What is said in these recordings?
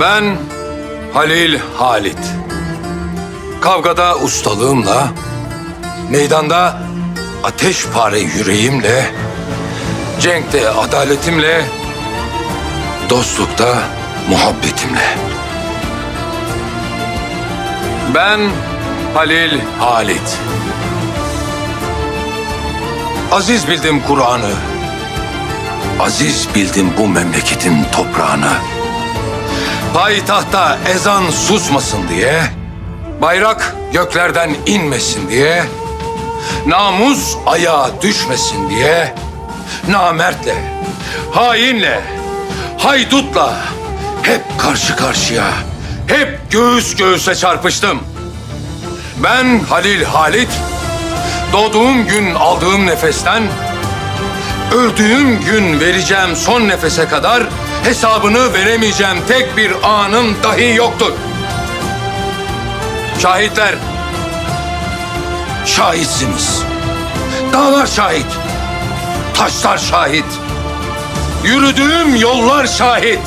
Ben Halil Halit. Kavgada ustalığımla, meydanda ateşpare yüreğimle, cenkte adaletimle, dostlukta muhabbetimle. Ben Halil Halit. Aziz bildim Kur'an'ı. Aziz bildim bu memleketin toprağını. Payitahta ezan susmasın diye, bayrak göklerden inmesin diye, namus ayağa düşmesin diye, namertle, hainle, haydutla hep karşı karşıya, hep göğüs göğüse çarpıştım. Ben Halil Halit, doğduğum gün aldığım nefesten, öldüğüm gün vereceğim son nefese kadar hesabını veremeyeceğim tek bir anım dahi yoktur. Şahitler, şahitsiniz. Dağlar şahit, taşlar şahit. Yürüdüğüm yollar şahit.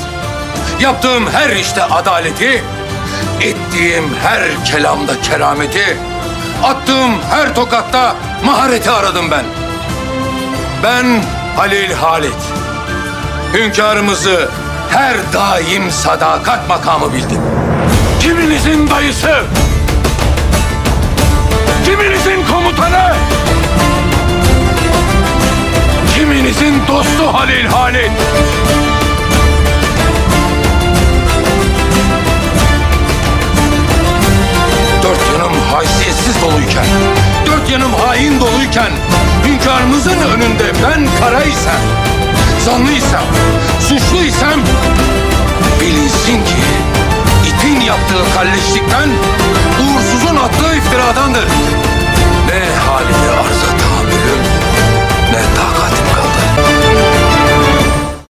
Yaptığım her işte adaleti, ettiğim her kelamda kerameti, attığım her tokatta mahareti aradım ben. Ben Halil Halit. Hünkârımızı her daim sadakat makamı bildim. Kiminizin dayısı? Kiminizin komutanı? Kiminizin dostu Halil Halit? Dört yanım haysiyetsiz doluyken, dört yanım hain doluyken, hünkârımızın önünde ben karaysam, zanlıysam, suçluysam, bilinsin ki itin yaptığı kalleşlikten, uğursuzun attığı iftiradandır.